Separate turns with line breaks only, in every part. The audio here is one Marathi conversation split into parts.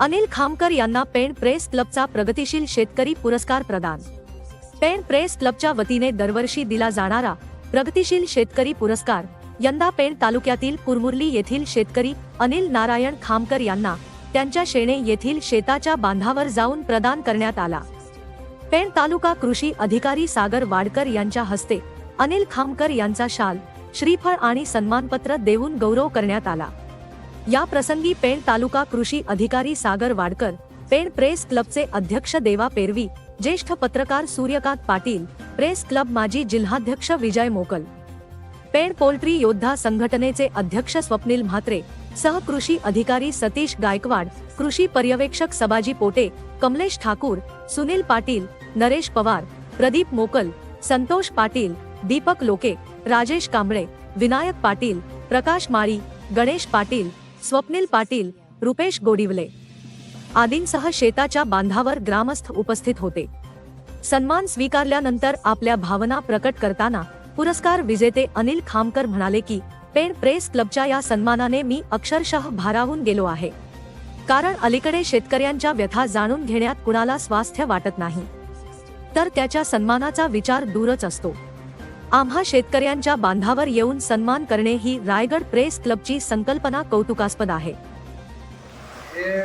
अनिल खामकर यांना पेण प्रेस क्लबचा प्रगतिशील शेतकरी पुरस्कार प्रदान. पेण प्रेस क्लबच्या वतीने दरवर्षी दिला जाणारा प्रगतिशील शेतकरी पुरस्कार यंदा पेण तालुक्यातील कुरमुरली येथील शेतकरी अनिल नारायण खामकर यांना त्यांच्या शेणे येथील शेताच्या बांधावर जाऊन प्रदान करण्यात आला. पेण तालुका कृषी अधिकारी सागर वाडकर यांच्या हस्ते अनिल खामकर यांचा शाल श्रीफळ आणि सन्मानपत्र देऊन गौरव करण्यात आला. या प्रसंगी पेण तालुका कृषी अधिकारी सागर वाडकर पेण प्रेस क्लबचे अध्यक्ष देवा पेरवी ज्येष्ठ पत्रकार सूर्यकांत पाटील प्रेस क्लब माजी जिल्हाध्यक्ष विजय मोकल. पेण पोल्ट्री योद्धा संघटनेचे अध्यक्ष स्वप्नील म्हात्रे सहकृषी अधिकारी सतीश गायकवाड कृषी पर्यवेक्षक सबाजी पोटे कमलेश ठाकूर सुनील पाटील नरेश पवार प्रदीप मोकल संतोष पाटील दीपक लोके राजेश कांबळे विनायक पाटील प्रकाश माळी गणेश पाटील स्वप्नील पाटील रुपेश गोडिवले आदींसह शेताच्या बांधावर ग्रामस्थ उपस्थित होते. सन्मान स्वीकारल्यानंतर आपल्या भावना प्रकट करताना पुरस्कार विजेते अनिल खामकर म्हणाले की पेण प्रेस क्लबच्या या सन्मानाने मी अक्षरशः भारावून गेलो आहे. कारण अलीकडे शेतकऱ्यांच्या व्यथा जाणून घेण्यात कुणाला स्वास्थ्य वाटत नाही. तर त्याच्या सन्मानाचा विचार दूरच असतो. आम्हा शेतकऱ्यांच्या बांधावर येऊन सन्मान करणे ही रायगड प्रेस क्लबची संकल्पना कौतुकास्पद आहे.
हे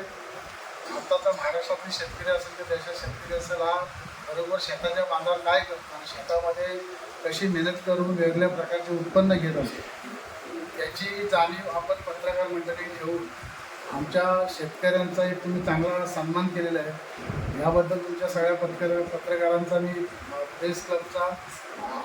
महाराष्ट्रातील शेतकरी असेल तर देशात शेतकरी असेल हा बरोबर शेताच्या बांधावर काय करतो? आणि शेतामध्ये कशी मेहनत करून वेगवेगळ्या प्रकारचे उत्पन्न घेत असतो? याची जाणीव आपण पत्रकार मंडळी घेऊन आमच्या शेतकऱ्यांचा एक तुम्ही चांगला सन्मान केलेला आहे. याबद्दल तुमच्या सगळ्या पत्रकार पत्रकारांचा मी प्रेस क्लबचा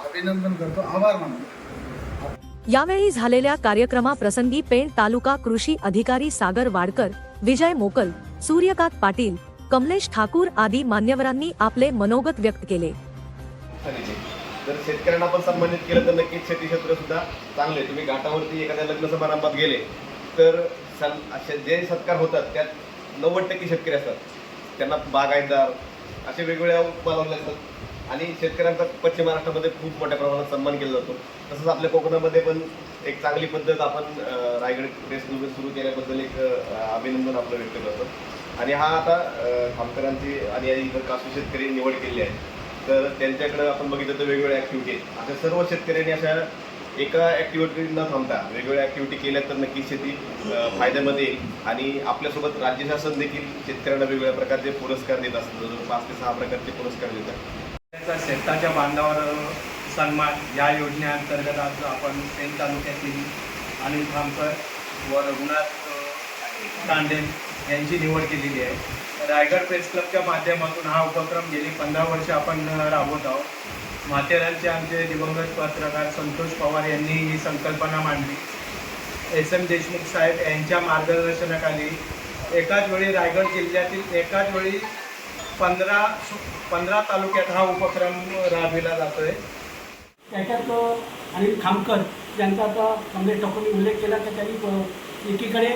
अभिनंदन करतो. आभार मानतो.
यावेळी झालेल्या कार्यक्रमाप्रसंगी पेण तालुका कृषी अधिकारी सागर वाडकर विजय मोकल सूर्यकांत पाटील कमलेश ठाकूर आदी मान्यवरांनी आपले मनोगत व्यक्त केले.
जर शेतकऱ्यांना आपण सन्मानित केलं तर नक्कीच शेती क्षेत्र सुद्धा चांगले. तुम्ही घाटावरती एखाद्या लग्न समारंभात गेले तर जे सत्कार होतात त्यात नव्वद टक्के शेतकरी असतात. त्यांना बागायतदार असे वेगवेगळ्या बनवले असतात. आणि शेतकऱ्यांचा पश्चिम महाराष्ट्रामध्ये खूप मोठ्या प्रमाणात सन्मान केला जातो. तसंच आपल्या कोकणामध्ये पण एक चांगली पद्धत आपण रायगड प्रेस क्लब सुरू केल्याबद्दल एक अभिनंदन आपलं व्यक्त करतो. आणि हा आता खामकरांची आणि इतर कासू शेतकरी निवड केली आहे. तर त्यांच्याकडे आपण बघितलं तर वेगवेगळ्या ॲक्टिव्हिटी आहेत. अशा सर्व शेतकऱ्यांनी अशा एका ॲक्टिव्हिटी न थांबता. वेगवेगळ्या ॲक्टिव्हिटी केल्या तर नक्की शेती फायद्यामध्ये येईल. आणि आपल्यासोबत राज्य शासन देखील शेतकऱ्यांना वेगवेगळ्या प्रकारचे पुरस्कार देत असतात जवळजवळ पाच ते सहा प्रकारचे पुरस्कार देतात.
त्याचा शेताच्या बांधावर सन्मान या योजनेअंतर्गत आज आपण पेन तालुक्यातील अनिल खामकर व रघुनाथ कांडे यांची निवड केलेली आहे. रायगड प्रेस क्लबच्या माध्यमातून हा उपक्रम गेली पंधरा वर्ष आपण राबवत आहोत. माथेरानचे आमचे दिवंगत पत्रकार संतोष पवार यांनी ही संकल्पना मांडली. एस. एम. देशमुख साहेब यांच्या मार्गदर्शनाखाली एकाच वेळी रायगड जिल्ह्यातील एकाच वेळी पंधरा पंधरा तालुक्यात हा उपक्रम राबविला जातो
आहे त्याच्यात आणि खामकर यांचा आता कमलेश ठाकूरने उल्लेख केला की त्यांनी एकीकडे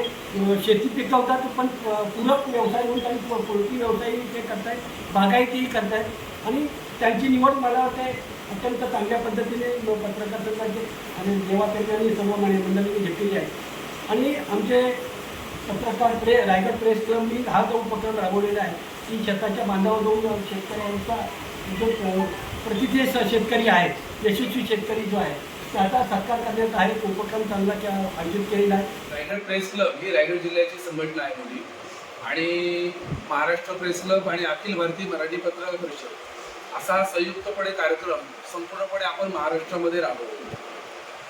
शेती पिकवतात पण पूरक व्यवसाय म्हणून त्यांनी पोल्ट्री व्यवसायही ते करतायत बागायतीही करतायत. आणि त्यांची निवड मला वाटते अत्यंत चांगल्या पद्धतीने पत्रकार संघाचे आणि देवापेठ आणि सर्व मंडळींनी घेतलेली आहे. आणि आमचे पत्रकार प्रे रायगड प्रेस क्लबनी हा जो उपक्रम राबवलेला आहे की शेताच्या बांधावर जाऊन शेतकऱ्यांचा जो प्रतिथे स- शेतकरी आहे यशस्वी शेतकरी जो आहे त्याचा सत्कार करण्यात हा एक उपक्रम चांगला आयोजित केलेला आहे
रायगड प्रेस क्लब ही रायगड जिल्ह्याची संघटना आहे मोठी. आणि महाराष्ट्र प्रेस क्लब आणि अखिल भारतीय मराठी पत्रकार परिषद असा संयुक्तपणे कार्यक्रम संपूर्णपणे आपण महाराष्ट्रामध्ये राबवतो.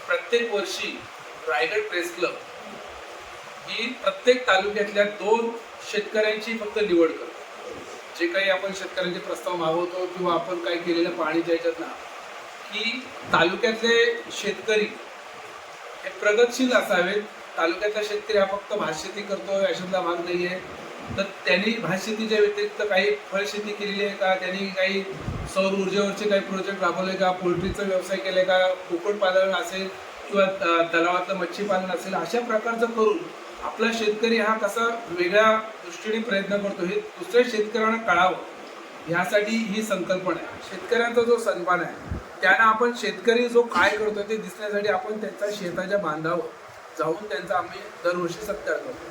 प्रत्येक वर्षी रायगड प्रेस क्लब ही प्रत्येक तालुक्यातल्या दोन शेतकऱ्यांची फक्त निवड करतो. जे काही आपण शेतकऱ्यांचे प्रस्ताव मागवतो किंवा आपण काही केलेलं पाणी द्यायच्यात ना की तालुक्यातले शेतकरी हे प्रगतशील असावेत. तालुक्यातला शेतकरी हा फक्त भातशेती करतो याच्यातला भाग नाही आहे तर त्यांनी भातशेतीच्या व्यतिरिक्त काही फळशेती केलेली आहे का? त्यांनी काही सौर ऊर्जेवरचे काही प्रोजेक्ट राबवले का? पोल्ट्रीचा व्यवसाय केले का? कुक्कुटपालन असेल किंवा तलावातलं मच्छीपालन असेल अशा प्रकारचं करून आपला शेतकरी हा कसा वेगळ्या दृष्टीने प्रयत्न करतो हे दुसऱ्या शेतकऱ्यांना कळावं. ह्यासाठी ही संकल्पना आहे. शेतकऱ्यांचा जो सन्मान आहे त्यांना आपण शेतकरी जो काय करतो ते दिसण्यासाठी आपण त्यांचा शेताच्या बांधावर जाऊन त्यांचा आम्ही दरवर्षी सत्कार करतो.